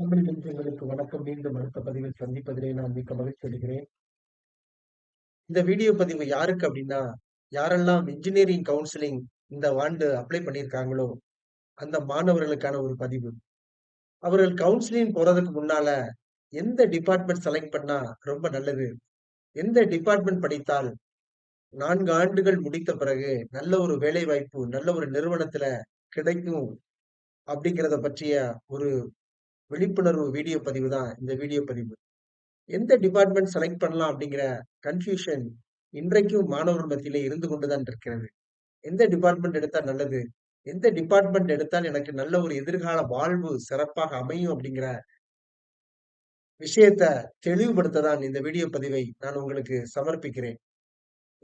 தமிழ் நெஞ்சங்களுக்கு வணக்கம். மீண்டும் அடுத்த பதிவில் சந்திப்பதிலே நான் மிக்க மகிழ்ச்சி அடைகிறேன். இந்த வீடியோ பதிவு யாருக்கு அப்படின்னா யாரெல்லாம் இன்ஜினியரிங் கவுன்சிலிங் இந்த ஆண்டு அப்ளை பண்ணியிருக்காங்களோ அந்த மாணவர்களுக்கான ஒரு பதிவு. அவர்கள் கவுன்சிலிங் போறதுக்கு முன்னால எந்த டிபார்ட்மெண்ட் செலக்ட் பண்ணா ரொம்ப நல்லது? எந்த டிபார்ட்மெண்ட் படித்தால் நான்கு ஆண்டுகள் முடித்த பிறகு நல்ல ஒரு வேலை வாய்ப்பு நல்ல ஒரு நிறுவனத்துல கிடைக்கும் அப்படிங்கிறத பற்றிய ஒரு விழிப்புணர்வு வீடியோ பதிவு தான் இந்த வீடியோ பதிவு. எந்த டிபார்ட்மெண்ட் செலக்ட் பண்ணலாம் அப்படிங்கிற கன்ஃபியூஷன் இன்றைக்கும் மாணவர் மத்தியிலே இருந்து கொண்டுதான் இருக்கிறது. எந்த டிபார்ட்மெண்ட் எடுத்தால் நல்லது? எந்த டிபார்ட்மெண்ட் எடுத்தால் எனக்கு நல்ல ஒரு எதிர்கால வாழ்வு சிறப்பாக அமையும் அப்படிங்கிற விஷயத்த தெளிவுபடுத்த தான் இந்த வீடியோ பதிவை நான் உங்களுக்கு சமர்ப்பிக்கிறேன்.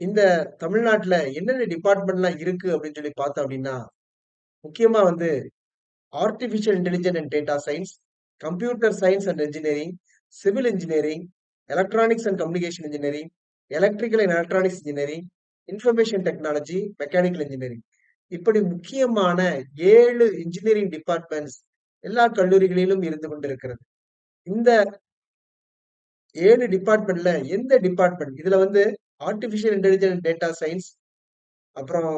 இந்த தமிழ்நாட்டுல என்னென்ன டிபார்ட்மெண்ட்லாம் இருக்கு அப்படின்னு சொல்லி பார்த்தோம் அப்படின்னா முக்கியமா வந்து artificial intelligent and data science computer science and engineering civil engineering electronics and communication engineering electrical and electronics engineering information technology mechanical engineering. இப்படி முக்கியமான ஏழு இன்ஜினியரிங் டிபார்ட்மெண்ட்ஸ் எல்லா கல்லூரிகளிலும் இருந்து கொண்டிருக்கிறது. இந்த ஏழு டிபார்ட்மெண்ட்ல எந்த டிபார்ட்மெண்ட் இதுல வந்து ஆர்டிபிஷியல் இன்டெலிஜென்ட் டேட்டா சயின்ஸ் அப்புறம்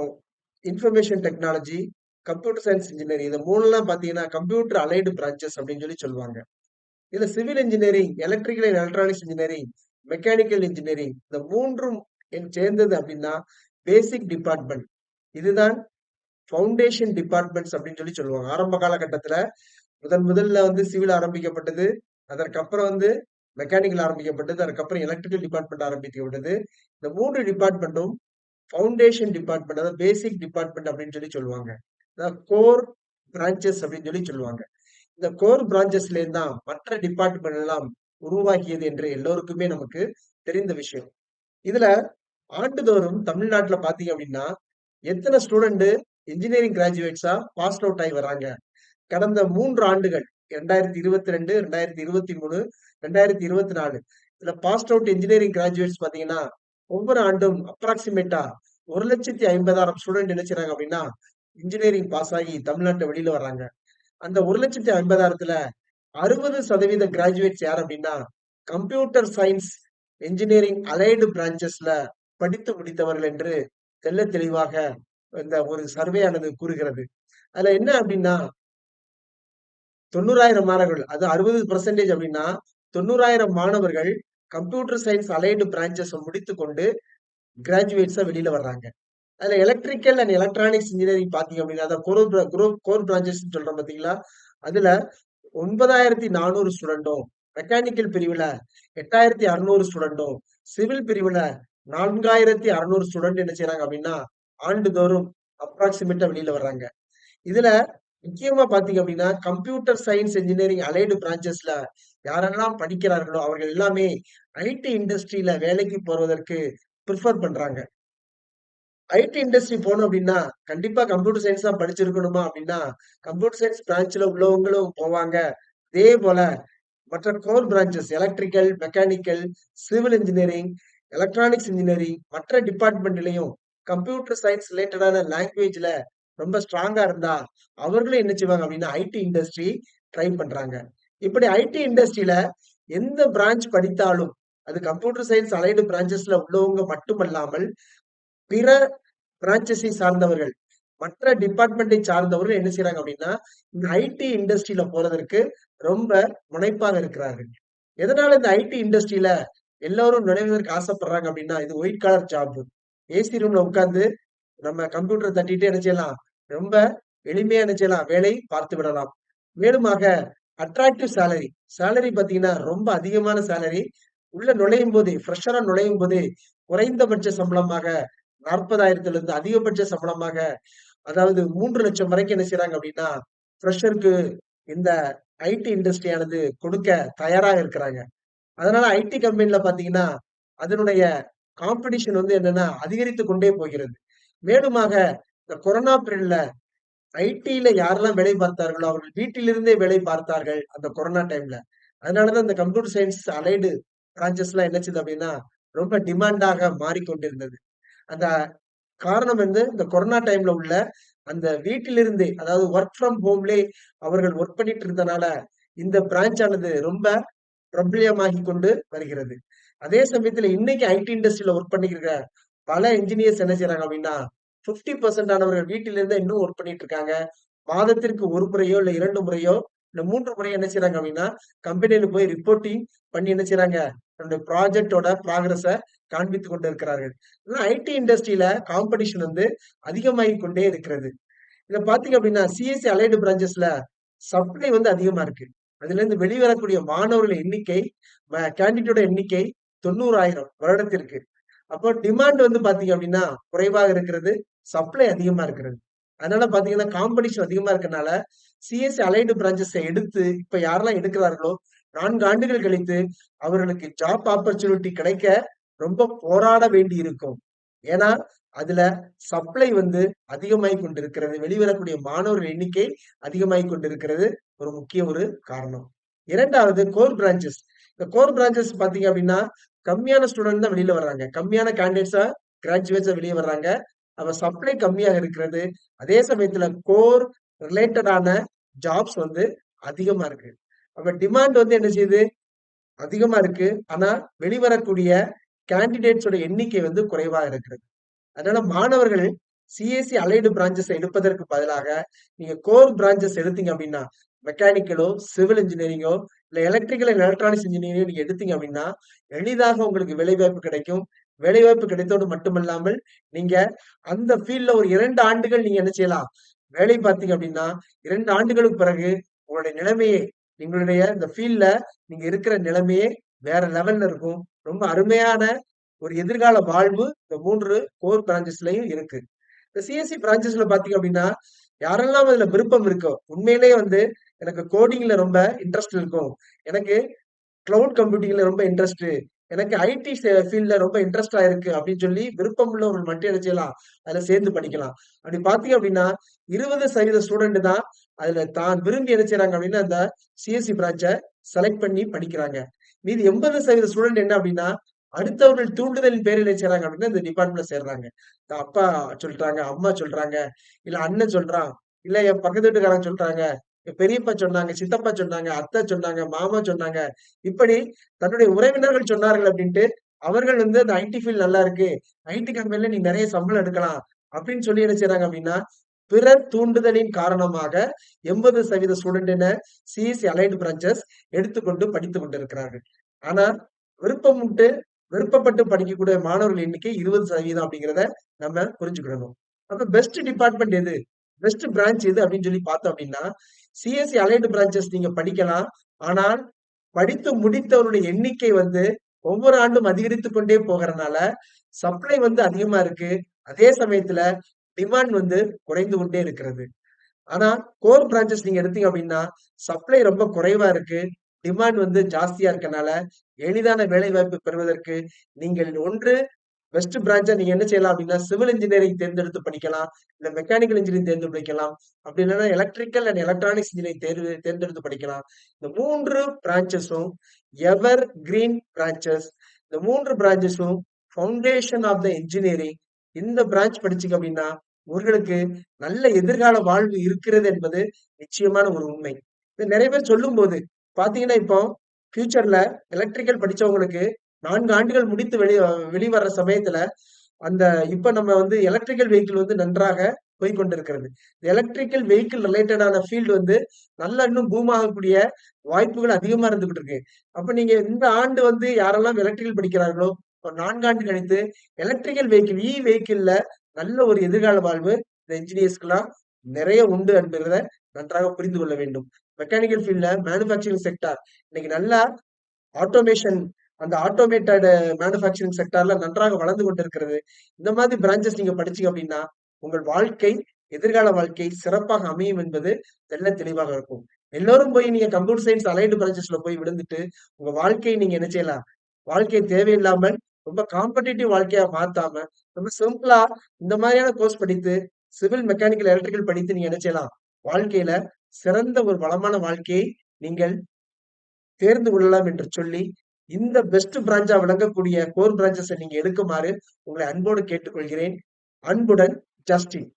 information technology computer science engineering இந்த மூணுலாம் பார்த்தீங்கன்னா கம்ப்யூட்டர் அலைடு பிரான்ச்சஸ் அப்படின்னு சொல்லி சொல்லுவாங்க. இதுல civil engineering electrical and electronics engineering mechanical engineering இந்த மூன்றும் சேர்ந்தது அப்படின்னா பேசிக் டிபார்ட்மெண்ட் இதுதான் ஃபவுண்டேஷன் டிபார்ட்மெண்ட்ஸ் அப்படின்னு சொல்லி சொல்லுவாங்க. ஆரம்ப காலகட்டத்துல முதன் முதல்ல வந்து சிவில் ஆரம்பிக்கப்பட்டது அதற்கப்புறம் வந்து மெக்கானிக்கல் ஆரம்பிக்கப்பட்டது அதுக்கப்புறம் எலக்ட்ரிக்கல் டிபார்ட்மெண்ட் ஆரம்பிக்கப்பட்டது இந்த மூன்று டிபார்ட்மெண்ட்டும் ஃபவுண்டேஷன் டிபார்ட்மெண்ட் அதாவது பேசிக் டிபார்ட்மெண்ட் அப்படின்னு சொல்லி சொல்லுவாங்க. கோர் பிரான்ச்சஸ் அப்படின்னு சொல்லி சொல்லுவாங்க. இந்த கோர் பிரான்ச்சஸ்ல தான் மற்ற டிபார்ட்மெண்ட் எல்லாம் உருவாக்கியது என்று எல்லோருக்குமே நமக்கு தெரிந்த விஷயம். இதுல ஆண்டுதோறும் தமிழ்நாட்டுல பாத்தீங்க அப்படின்னா எத்தனை ஸ்டூடெண்ட் இன்ஜினியரிங் கிராஜுவேட்ஸா பாஸ் அவுட் ஆகி வராங்க. கடந்த மூன்று ஆண்டுகள் ரெண்டாயிரத்தி இருபத்தி ரெண்டு ரெண்டாயிரத்தி இருபத்தி மூணு ரெண்டாயிரத்தி இருபத்தி நாலு இதுல பாஸ் அவுட் இன்ஜினியரிங் கிராஜுவேட்ஸ் பாத்தீங்கன்னா ஒவ்வொரு ஆண்டும் அப்ராக்சிமேட்டா ஒரு லட்சத்தி ஐம்பதாயிரம் ஸ்டூடெண்ட் நினைச்சாங்க அப்படின்னா இன்ஜினியரிங் பாஸ் ஆகி தமிழ்நாட்டை வெளியில வர்றாங்க. அந்த ஒரு லட்சத்தி ஐம்பதாயிரத்துல அறுபது சதவீத கிராஜுவேட்ஸ் யார் அப்படின்னா கம்ப்யூட்டர் சயின்ஸ் இன்ஜினியரிங் அலைடு பிரான்ச்சஸ்ல படித்து முடித்தவர்கள் என்று தெல்ல தெளிவாக இந்த ஒரு சர்வே ஆனது கூறுகிறது. அதுல என்ன அப்படின்னா தொண்ணூறாயிரம் மாணவர்கள் அது அறுபது பெர்சன்டேஜ் அப்படின்னா தொண்ணூறாயிரம் மாணவர்கள் கம்ப்யூட்டர் சயின்ஸ் அலைடு பிரான்ச்சஸ் முடித்து கொண்டு கிராஜுவேட்ஸா வெளியில வர்றாங்க. அதில் எலக்ட்ரிக்கல் அண்ட் எலக்ட்ரானிக்ஸ் இன்ஜினியரிங் பார்த்தீங்க அப்படின்னா அதான் கோர் குரூப் கோர் பிரான்ச்சஸ் சொல்கிறோம் பார்த்தீங்களா? அதில் ஒன்பதாயிரத்தி நானூறு ஸ்டூடெண்ட்டும் மெக்கானிக்கல் பிரிவில் எட்டாயிரத்தி அறுநூறு ஸ்டூடெண்ட்டும் சிவில் பிரிவில் நான்காயிரத்தி அறுநூறு ஸ்டூடெண்ட் என்ன செய்யறாங்க அப்படின்னா ஆண்டுதோறும் அப்ராக்சிமேட்டா வெளியில வர்றாங்க. இதுல முக்கியமா பாத்தீங்க அப்படின்னா கம்ப்யூட்டர் சயின்ஸ் இன்ஜினியரிங் அலைடு பிரான்ச்சஸ்ல யாரெல்லாம் படிக்கிறார்களோ அவர்கள் எல்லாமே ஐடி இண்டஸ்ட்ரியில வேலைக்கு போறதற்கு ப்ரிஃபர் பண்றாங்க. ஐடி இண்டஸ்ட்ரி போகணும் அப்படின்னா கண்டிப்பா கம்ப்யூட்டர் சயின்ஸ் தான் படிச்சிருக்கணுமா அப்படின்னா கம்ப்யூட்டர் சயின்ஸ் பிரான்ச்ல உள்ளவங்களும் போவாங்க. அதே போல மற்ற core branches electrical mechanical civil engineering electronics engineering மற்ற டிபார்ட்மெண்ட்லயும் கம்ப்யூட்டர் சயின்ஸ் ரிலேட்டடான லாங்குவேஜ்ல ரொம்ப ஸ்ட்ராங்கா இருந்தா அவர்களும் என்ன செய்வாங்க அப்படின்னா ஐடி இண்டஸ்ட்ரி ட்ரை பண்றாங்க. இப்படி ஐடி இண்டஸ்ட்ரியில எந்த பிரான்ச் படித்தாலும் அது கம்ப்யூட்டர் சயின்ஸ் அலைடு பிரான்ச்சஸ்ல உள்ளவங்க மட்டுமல்லாமல் பிற பிரான்ச்சஸை சார்ந்தவர்கள் மற்ற டிபார்ட்மெண்ட்டை சார்ந்தவர்கள் என்ன செய்யறாங்க அப்படின்னா இந்த ஐடி இண்டஸ்ட்ரியில போறதற்கு ரொம்ப முனைப்பாக இருக்கிறார்கள். எதனால இந்த ஐடி இண்டஸ்ட்ரியில எல்லாரும் நுழைவதற்கு ஆசைப்படுறாங்க அப்படின்னா இது ஒயிட் கலர் ஜாப் ஏசி ரூம்ல உட்கார்ந்து நம்ம கம்ப்யூட்டர் தட்டிட்டு என்ன செய்யலாம்? ரொம்ப எளிமையா என்ன செய்யலாம்? வேலை பார்த்து விடலாம். மேலுமாக அட்ராக்டிவ் சேலரி சேலரி பாத்தீங்கன்னா ரொம்ப அதிகமான சேலரி உள்ள நுழையும் போதே ஃப்ரெஷரா நுழையும் போதே குறைந்தபட்ச சம்பளமாக நாற்பதாயிரத்துல இருந்து அதிகபட்ச சம்பளமாக அதாவது மூன்று லட்சம் வரைக்கும் என்ன செய்யறாங்க அப்படின்னா ஃப்ரெஷருக்கு இந்த ஐடி இண்டஸ்ட்ரியானது கொடுக்க தயாராக இருக்கிறாங்க. அதனால ஐடி கம்பெனில பாத்தீங்கன்னா அதனுடைய காம்படிஷன் வந்து என்னன்னா அதிகரித்து கொண்டே போகிறது. மேலுமாக இந்த கொரோனா பீரியட்ல ஐடியில யாரெல்லாம் வேலை பார்த்தார்களோ அவர்கள் வீட்டிலிருந்தே வேலை பார்த்தார்கள் அந்த கொரோனா டைம்ல. அதனாலதான் இந்த கம்ப்யூட்டர் சயின்ஸ் அலைடு பிரான்ச்சஸ் எல்லாம் என்ன அப்படின்னா ரொம்ப டிமாண்டாக மாறிக்கொண்டிருந்தது. அந்த காரணம் வந்து இந்த கொரோனா டைம்ல உள்ள அந்த வீட்டிலிருந்தே அதாவது ஒர்க் ஃப்ரம் ஹோம்லே அவர்கள் ஒர்க் பண்ணிட்டு இருந்தனால இந்த பிரான்ச் ஆனது ரொம்ப பிரபலியமாகி கொண்டு வருகிறது. அதே சமயத்துல இன்னைக்கு ஐடி இண்டஸ்ட்ரியில ஒர்க் பண்ணிக்கிற பல இன்ஜினியர்ஸ் என்ன செய்யறாங்க அப்படின்னா பிப்டி பர்சன்ட் ஆனவர்கள் வீட்டிலிருந்து இன்னும் ஒர்க் பண்ணிட்டு இருக்காங்க. மாதத்திற்கு ஒரு முறையோ இல்ல இரண்டு முறையோ இல்ல மூன்று முறையோ என்ன செய்யறாங்க அப்படின்னா கம்பெனியில போய் ரிப்போர்ட்டிங் பண்ணி என்ன செய்யறாங்க தன்னுடைய ப்ராஜெக்டோட ப்ராக்ரஸ காண்பித்துக் கொண்டிருக்கிறார்கள். ஐடி இண்டஸ்ட்ரியில காம்படிஷன் வந்து அதிகமாகி கொண்டே இருக்கிறது. இதை பாத்தீங்க அப்படின்னா சிஎஸ்சி அலைடு பிரான்ச்சஸ்ல சப்ளை வந்து அதிகமா இருக்கு. அதுல இருந்து வெளிவரக்கூடிய மாணவர்கள் எண்ணிக்கை கேண்டிடேட்டோட எண்ணிக்கை தொண்ணூறாயிரம் வருடத்திற்கு. அப்போ டிமாண்ட் வந்து பாத்தீங்க அப்படின்னா குறைவாக இருக்கிறது சப்ளை அதிகமா இருக்கிறது. அதனால பாத்தீங்கன்னா காம்படிஷன் அதிகமா இருக்கனால சிஎஸ்சி அலைடு பிரான்ச்சஸை எடுத்து இப்ப யாரெல்லாம் எடுக்கிறார்களோ நான்கு ஆண்டுகள் கழித்து அவர்களுக்கு ஜாப் ஆப்பர்ச்சுனிட்டி கிடைக்க ரொம்ப போராட வேண்டி இருக்கும் ஏன்னா அதுல சப்ளை வந்து அதிகமாய் கொண்டிருக்கிறது வெளிவரக்கூடிய மாணவர்கள் எண்ணிக்கை அதிகமாய் கொண்டிருக்கிறது ஒரு முக்கிய ஒரு காரணம். இரண்டாவது கோர் பிரான்ச்சஸ் இந்த கோர் பிரான்ச்சஸ் பாத்தீங்க அப்படின்னா கம்மியான ஸ்டூடெண்ட் தான் வெளியில வர்றாங்க. கம்மியான கேண்டிடேட்ஸா கிராஜுவேட்ஸா வெளியே வர்றாங்க. அப்ப சப்ளை கம்மியாக இருக்கிறது. அதே சமயத்துல கோர் ரிலேட்டடான ஜாப்ஸ் வந்து அதிகமா இருக்கு. அப்ப டிமாண்ட் வந்து என்ன செய்யுது? அதிகமா இருக்கு. ஆனா வெளிவரக்கூடிய கேண்டிடேட்ஸோட எண்ணிக்கை வந்து குறைவா இருக்கிறது. அதனால மாணவர்கள் சிஎஸ்சி அலைடு பிரான்ச்சஸ் எடுப்பதற்கு பதிலாக நீங்க கோர் பிரான்ச்சஸ் எடுத்தீங்க அப்படின்னா மெக்கானிக்கலோ சிவில் இன்ஜினியரிங்கோ இல்லை எலக்ட்ரிக்கல் அண்ட் எலக்ட்ரானிக்ஸ் இன்ஜினியரிங் நீங்க எடுத்தீங்க அப்படின்னா எளிதாக உங்களுக்கு வேலைவாய்ப்பு கிடைக்கும். வேலைவாய்ப்பு கிடைத்தோடு மட்டுமல்லாமல் நீங்க அந்த ஃபீல்ட்ல ஒரு இரண்டு ஆண்டுகள் நீங்க என்ன செய்யலாம்? வேலை பார்த்தீங்க அப்படின்னா இரண்டு ஆண்டுகளுக்கு பிறகு உங்களுடைய நிலைமையே நீங்களுடைய இந்த ஃபீல்ட்ல நீங்க இருக்கிற நிலைமையே வேற லெவல்ல இருக்கும். ரொம்ப அருமையான ஒரு எதிர்கால வாழ்வு இந்த மூன்று கோர் பிரான்ச்சஸ்லயும் இருக்கு. இந்த சிஎஸ்சி பிரான்ச்சஸ்ல பாத்தீங்க அப்படின்னா யாரெல்லாம் அதுல விருப்பம் இருக்கோ உண்மையிலேயே வந்து எனக்கு கோடிங்ல ரொம்ப இன்ட்ரெஸ்ட் இருக்கும். எனக்கு கிளவுட் கம்ப்யூட்டிங்ல ரொம்ப இன்ட்ரெஸ்ட் எனக்கு ஐடி ஃபீல்ட்ல ரொம்ப இன்ட்ரெஸ்டா இருக்கு அப்படின்னு சொல்லி விருப்பம் உள்ளவர்கள் மட்டும் என்ன செய்யலாம்? அதுல சேர்ந்து படிக்கலாம். அப்படி பாத்தீங்க அப்படின்னா இருபது சதவீத ஸ்டூடெண்ட் தான் அதுல தான் விரும்பி என்ன செய்யறாங்க அப்படின்னா அந்த சிஎஸ்சி பிரான்ச்சை செலக்ட் பண்ணி படிக்கிறாங்க. மீது எண்பது சதவீத ஸ்டூடெண்ட் என்ன அப்படின்னா அடுத்தவர்கள் தூண்டுதலின் பேரில் என்ன செய்யறாங்க அப்படின்னா இந்த டிபார்ட்மெண்ட்ல சேர்றாங்க. அப்பா சொல்றாங்க அம்மா சொல்றாங்க இல்ல அண்ணன் சொல்றான் இல்ல என் பக்கத்து வீட்டுக்காரங்க சொல்றாங்க பெரியப்பா சொன்னாங்க சித்தப்பா சொன்னாங்க அத்தை சொன்னாங்க மாமா சொன்னாங்க. இப்படி தன்னுடைய உறவினர்கள் சொன்னார்கள் அப்படின்ட்டு அவர்கள் வந்து அந்த ஐடி ஃபீல்ட் நல்லா இருக்கு ஐடி கம்பெனில நீ நிறைய சம்பளம் எடுக்கலாம் அப்படின்னு சொல்லி என்ன செய்யறாங்க அப்படின்னா பிறர் தூண்டுதலின் காரணமாக எண்பது சதவீத ஸ்டூடெண்ட் சிஎஸ்சி அலைன்டு பிரான்ச்சஸ் எடுத்துக்கொண்டு படித்துக் கொண்டிருக்கிறார்கள். ஆனா விருப்பம் விருப்பப்பட்டு படிக்கக்கூடிய மாணவர்கள் எண்ணிக்கை இருபது சதவீதம் அப்படிங்கிறத நம்ம புரிஞ்சுக்கிடணும். அப்ப பெஸ்ட் டிபார்ட்மெண்ட் எது? பெஸ்ட் பிரான்ச் எது அப்படின்னு சொல்லி பார்த்தோம் அப்படின்னா சிஎஸ்சி அலைடு பிரான்ச்சஸ் நீங்க படிக்கலாம். ஆனால் படித்து முடித்தவருடைய எண்ணிக்கை வந்து ஒவ்வொரு ஆண்டும் அதிகரித்து கொண்டே போகிறதுனால சப்ளை வந்து அதிகமா இருக்கு. அதே சமயத்துல டிமாண்ட் வந்து குறைந்து கொண்டே இருக்கிறது. ஆனா கோர் பிரான்ச்சஸ் நீங்க எடுத்தீங்க அப்படின்னா சப்ளை ரொம்ப குறைவா இருக்கு. டிமாண்ட் வந்து ஜாஸ்தியா இருக்கனால எளிதான வேலை வாய்ப்பு பெறுவதற்கு நீங்கள் ஒன்று பெஸ்ட் பிரான்ச்சா நீங்க என்ன செய்யலாம் அப்படின்னா சிவில் இன்ஜினியரிங் தேர்ந்தெடுத்து படிக்கலாம். இல்ல மெக்கானிக்கல் இன்ஜினியரிங் தேர்ந்து படிக்கலாம். அப்படி இல்லைன்னா எலக்ட்ரிக்கல் அண்ட் எலக்ட்ரானிக்ஸ் இன்ஜினியரிங் தேர்வு தேர்ந்தெடுத்து படிக்கலாம். இந்த மூன்று பிரான்ச்சஸும் எவர் கிரீன் பிரான்ச்சஸ் இந்த மூன்று பிரான்ச்சஸும் ஃபவுண்டேஷன் ஆஃப் த இன்ஜினியரிங் இந்த பிரான்ச் படிச்சீங்க அப்படின்னா இவர்களுக்கு நல்ல எதிர்கால வாழ்வு இருக்கிறது என்பது நிச்சயமான ஒரு உண்மை. இது நிறைய பேர் சொல்லும் போது பாத்தீங்கன்னா இப்போ ஃபியூச்சர்ல எலக்ட்ரிக்கல் படிச்சவங்களுக்கு நான்கு ஆண்டுகள் முடித்து வெளி வெளிவர சமயத்துல அந்த இப்ப நம்ம வந்து எலக்ட்ரிக்கல் வெஹிக்கிள் வந்து நன்றாக போய்கொண்டிருக்கிறது எலக்ட்ரிக்கல் வெஹிக்கிள் ரிலேட்டடான ஃபீல்டு வந்து நல்லா இன்னும் பூம் ஆகக்கூடிய வாய்ப்புகள் அதிகமா இருந்துகிட்டு இருக்கு. அப்ப நீங்க இந்த ஆண்டு வந்து யாரெல்லாம் எலக்ட்ரிக்கல் படிக்கிறார்களோ நான்காண்டு கழித்து எலக்ட்ரிக்கல் வெஹிக்கிள் இ வெஹிக்கிள்ல நல்ல ஒரு எதிர்கால வாழ்வு இந்த இன்ஜினியர்ஸ்க்குலாம் நிறைய உண்டு என்பதை நன்றாக புரிந்து கொள்ள வேண்டும். மெக்கானிக்கல் ஃபீல்ட்ல மேனுபேக்சரிங் செக்டார் இன்னைக்கு நல்லா ஆட்டோமேஷன் அந்த ஆட்டோமேட்டட் மேனுபேக்சரிங் செக்டார்ல நன்றாக வளர்ந்து கொண்டிருக்கிறது. இந்த மாதிரி பிரான்ச்சஸ் நீங்க படிச்சீங்க அப்படின்னா உங்கள் வாழ்க்கை எதிர்கால வாழ்க்கை சிறப்பாக அமையும் என்பது தெல்ல தெளிவாக இருக்கும். எல்லோரும் போய் நீங்க கம்ப்யூட்டர் சயின்ஸ் அலைடு பிரான்ச்சஸ்ல போய் விழுந்துட்டு உங்க வாழ்க்கையை நீங்க என்ன செய்யலாம்? வாழ்க்கை தேவையில்லாமல் ரொம்ப காம்படிட்டிவ் வாழ்க்கையா மாத்தாம ரொம்ப சிம்பிளா இந்த மாதிரியான கோர்ஸ் படித்து சிவில் மெக்கானிக்கல் எலக்ட்ரிக்கல் படித்து நீங்க என்ன செய்யலாம்? வாழ்க்கையில சிறந்த ஒரு வளமான வாழ்க்கையை நீங்கள் தேர்ந்து கொள்ளலாம் என்று சொல்லி இந்த பெஸ்ட் பிரான்ச்சா விளங்கக்கூடிய கோர் பிரான்ச்சஸை நீங்க எடுக்குமாறு உங்களை அன்போடு கேட்டுக்கொள்கிறேன். அன்புடன் ஜஸ்டின்